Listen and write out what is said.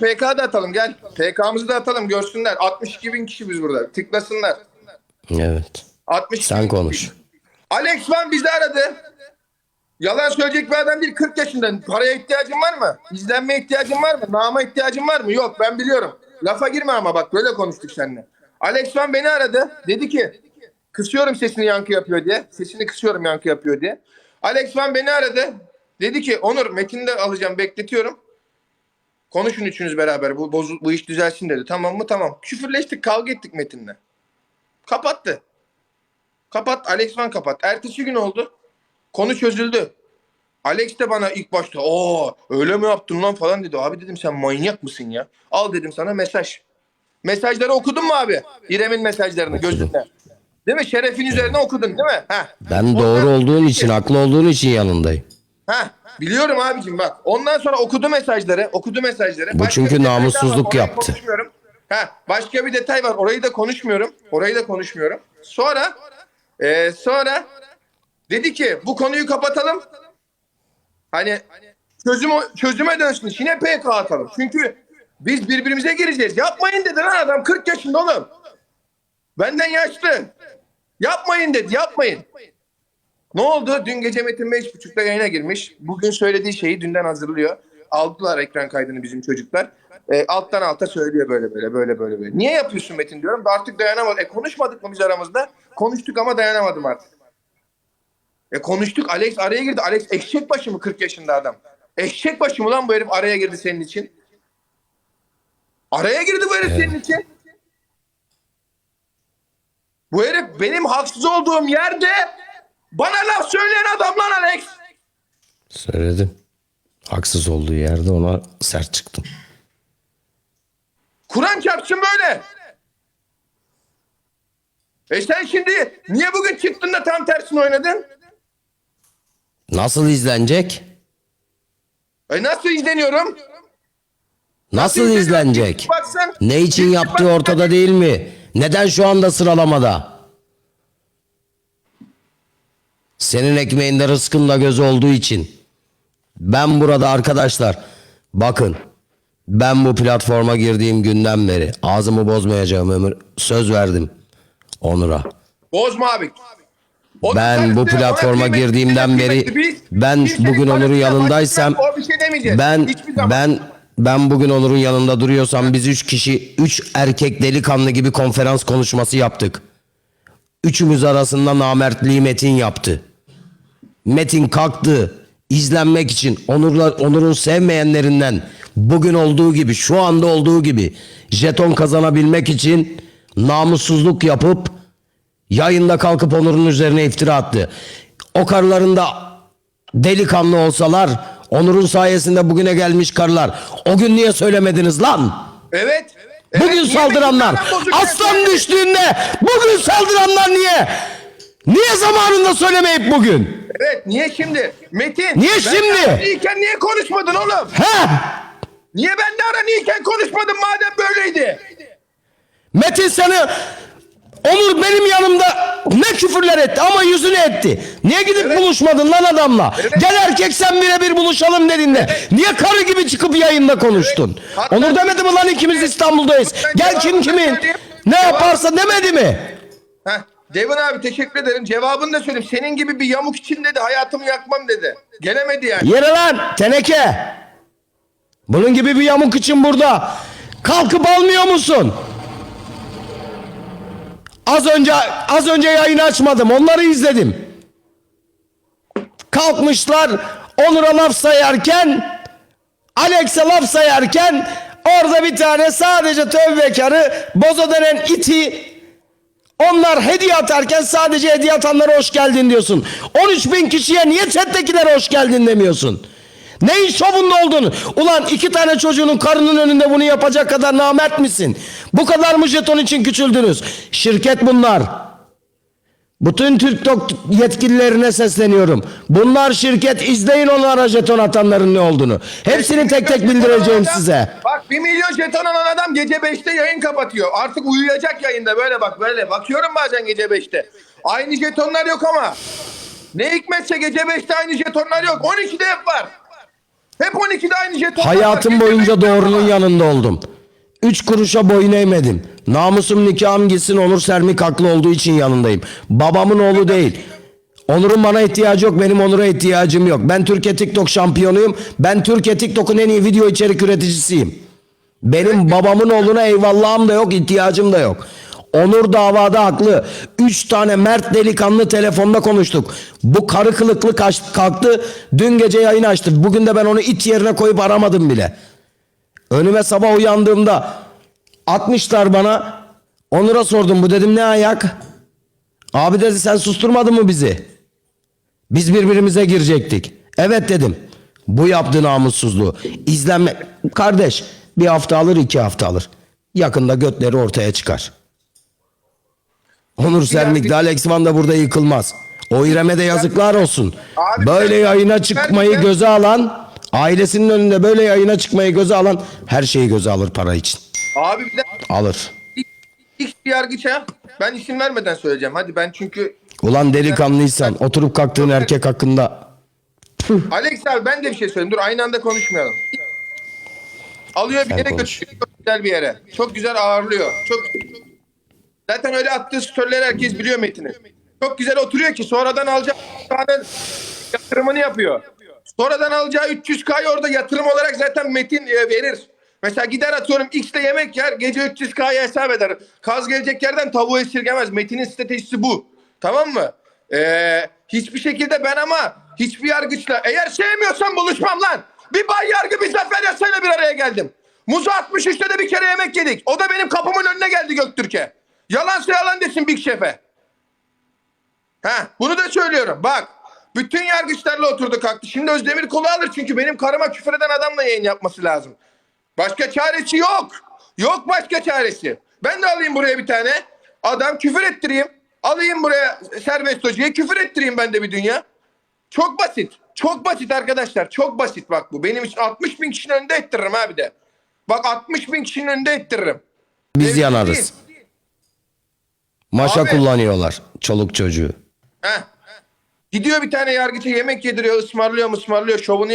PK da atalım gel. PK'mızı da atalım görsünler. 62 bin kişi biz burada. Tıklasınlar. Evet. 62 Sen bin konuş. kişi. Alex Van bizi aradı. Yalan söyleyecek bir adam değil 40 yaşında. Paraya ihtiyacın var mı? İzlenmeye ihtiyacın var mı? Nama ihtiyacın var mı? Yok ben biliyorum. Lafa girme ama bak böyle konuştuk seninle. Alex Van beni aradı. Dedi ki kısıyorum sesini yankı yapıyor diye. Sesini kısıyorum yankı yapıyor diye. Alex Van beni aradı. Dedi ki Onur Metin'i de alacağım bekletiyorum. Konuşun üçünüz beraber. Bu, bozu, bu iş düzelsin dedi. Tamam mı? Tamam. Küfürleştik kavga ettik Metin'le. Kapattı. Kapat. Alex Van kapat. Ertesi gün oldu. Konu çözüldü. Alex de bana ilk başta aa öyle mi yaptın lan falan dedi. Abi dedim sen manyak mısın ya? Al dedim sana mesaj. Mesajları okudun mu abi? İrem'in mesajlarını Okudum. gözünde. Değil mi? Şerefin üzerine okudun değil mi? Heh. Ben doğru olduğun için, haklı olduğun için yanındayım. Ha biliyorum abicim bak. Ondan sonra okudu mesajları, okudu mesajları. Bu çünkü bir detay daha var, namussuzluk orayı yaptı. Konuşmuyorum. Ha başka bir detay var. Orayı da konuşmuyorum. Orayı da konuşmuyorum. Sonra e, sonra dedi ki bu konuyu kapatalım. Hani çözüm çözüme dönsün. Yine PK atalım. Çünkü biz birbirimize gireceğiz. Yapmayın dedi lan adam 40 yaşında oğlum. Benden yaşlı. Yapmayın dedi. Yapmayın. Ne oldu? Dün gece Metin 5.30'da yayına girmiş. Bugün söylediği şeyi dünden hazırlıyor. Aldılar ekran kaydını bizim çocuklar. E, alttan alta söylüyor böyle böyle böyle böyle. Niye yapıyorsun Metin diyorum artık dayanamadım. E konuşmadık mı biz aramızda? Konuştuk ama dayanamadım artık. E konuştuk. Alex araya girdi. Alex eşek başı mı 40 yaşında adam? Eşek başı mı lan bu herif araya girdi senin için? Araya girdi bu herif senin için. Bu herif benim haksız olduğum yerde bana laf söyleyen adam lan Alex. Söyledim. Haksız olduğu yerde ona sert çıktım. Kur'an çarpsın böyle. E sen şimdi niye bugün çıktın da tam tersini oynadın? Nasıl izlenecek? E nasıl izleniyorum? Nasıl izlenecek? Baksın. Ne için yaptığı ortada değil mi? Neden şu anda sıralamada? Senin ekmeğinde rızkında göz olduğu için. Ben burada arkadaşlar bakın ben bu platforma girdiğim günden beri ağzımı bozmayacağım ömür söz verdim Onur'a. Bozma abi. O Ben bu platforma girdiğimden beri ben bugün Onur'un yanındaysam şey ben ben ben bugün Onur'un yanında duruyorsam biz üç kişi üç erkek delikanlı gibi konferans konuşması yaptık. Üçümüz arasında namertliği Metin yaptı. Metin kalktı izlenmek için Onur'la Onur'un sevmeyenlerinden bugün olduğu gibi şu anda olduğu gibi jeton kazanabilmek için namussuzluk yapıp yayında kalkıp Onur'un üzerine iftira attı. O karıların da delikanlı olsalar Onur'un sayesinde bugüne gelmiş karılar. O gün niye söylemediniz lan? Evet. evet. Bugün Niye saldıranlar aslan düştüğünde bugün saldıranlar niye? Niye zamanında söylemeyip bugün? Evet niye şimdi? Metin. Niye ben şimdi? de aranıyken niye konuşmadın oğlum? He? Niye ben de aranıyken konuşmadın madem böyleydi? Metin seni Onur benim yanımda ne küfürler etti ama yüzüne etti. Niye gidip buluşmadın lan adamla? Evet. Gel erkek sen birebir buluşalım dedin de. Niye karı gibi çıkıp yayında konuştun? Hatta- Onur demedi mi lan ikimiz İstanbul'dayız. Ben Gel cevabını kim kimin söyleyeyim. ne yaparsa demedi mi? Heh. Devin abi teşekkür ederim. Cevabını da söyleyeyim. Senin gibi bir yamuk için dedi hayatımı yakmam dedi. Gelemedi yani. Yere lan teneke. Bunun gibi bir yamuk için burada. Kalkıp almıyor musun? Az önce az önce yayını açmadım. Onları izledim. Kalkmışlar Onur'a laf sayarken Alex'e laf sayarken orada bir tane sadece tövbekarı bozo denen iti onlar hediye atarken sadece hediye atanlara hoş geldin diyorsun. 13 bin kişiye niye chat'tekilere hoş geldin demiyorsun? Neyin şovunda oldun? Ulan iki tane çocuğunun karının önünde bunu yapacak kadar namert misin? Bu kadar mı jeton için küçüldünüz? Şirket bunlar. Bütün Türk yetkililerine sesleniyorum. Bunlar şirket izleyin onlara jeton atanların ne olduğunu. Hepsini tek tek bildireceğim Adam- size. Bak bir milyon jeton alan adam gece 5'te yayın kapatıyor. Artık uyuyacak yayında böyle bak böyle. Bakıyorum bazen gece 5'te. Aynı jetonlar yok ama. Ne hikmetse gece 5'te aynı jetonlar yok. 12'de hep var. Hep 12'de aynı jeton. Hayatım boyunca doğrunun yanında oldum. Üç kuruşa boyun eğmedim. Namusum nikahım gitsin Onur Sermik haklı olduğu için yanındayım. Babamın oğlu değil. Onur'un bana ihtiyacı yok. Benim Onur'a ihtiyacım yok. Ben Türkiye TikTok şampiyonuyum. Ben Türkiye TikTok'un en iyi video içerik üreticisiyim. Benim babamın oğluna eyvallahım da yok, ihtiyacım da yok. Onur davada haklı. Üç tane mert delikanlı telefonda konuştuk. Bu karı kılıklı kalktı. Dün gece yayın açtı. Bugün de ben onu it yerine koyup aramadım bile. Önüme sabah uyandığımda atmışlar bana. Onur'a sordum bu dedim ne ayak? Abi dedi sen susturmadın mı bizi? Biz birbirimize girecektik. Evet dedim. Bu yaptı namussuzluğu. İzlenme... Kardeş bir hafta alır iki hafta alır. Yakında götleri ortaya çıkar. Onur Sermik de Alex Van da burada yıkılmaz. O İrem'e de yazıklar olsun. Abi Böyle yayına çıkmayı göze alan, ailesinin önünde böyle yayına çıkmayı göze alan her şeyi göze alır para için. Abi bir de Alır. Bir yargıça. Ben isim vermeden söyleyeceğim. Hadi ben çünkü Ulan delikanlıysan oturup kalktığın erkek hakkında Alex abi ben de bir şey söyleyeyim. Dur aynı anda konuşmayalım. Alıyor bir Sen yere konuş. götürüyor. Çok güzel bir yere. Çok güzel ağırlıyor. Çok Zaten öyle attığı storyleri herkes biliyor Metin'i. Çok güzel oturuyor ki sonradan alacağı tane yatırımını yapıyor. Sonradan alacağı 300K'yı orada yatırım olarak zaten Metin e, verir. Mesela gider atıyorum X'te yemek yer gece 300K'ya hesap eder. Kaz gelecek yerden tavuğu esirgemez. Metin'in stratejisi bu. Tamam mı? Ee, hiçbir şekilde ben ama hiçbir yargıçla eğer sevmiyorsan buluşmam lan. Bir bay yargı bir zafer yasayla bir araya geldim. Muzu 63'te de bir kere yemek yedik. O da benim kapımın önüne geldi Göktürk'e. Yalansa yalan desin Big Şef'e. Ha, bunu da söylüyorum. Bak, bütün yargıçlarla oturdu kalktı. Şimdi Özdemir kolu alır çünkü benim karıma küfür eden adamla yayın yapması lazım. Başka çaresi yok. Yok başka çaresi. Ben de alayım buraya bir tane. Adam küfür ettireyim. Alayım buraya serbest hocaya küfür ettireyim ben de bir dünya. Çok basit. Çok basit arkadaşlar. Çok basit bak bu. Benim için 60 bin kişinin önünde ettiririm abi de. Bak 60 bin kişinin önünde ettiririm. biz Mevzu yanarız. değil. Maşa Abi. kullanıyorlar çoluk çocuğu. Heh. Gidiyor bir tane yargıça yemek yediriyor, ısmarlıyor ısmarlıyor, şovunu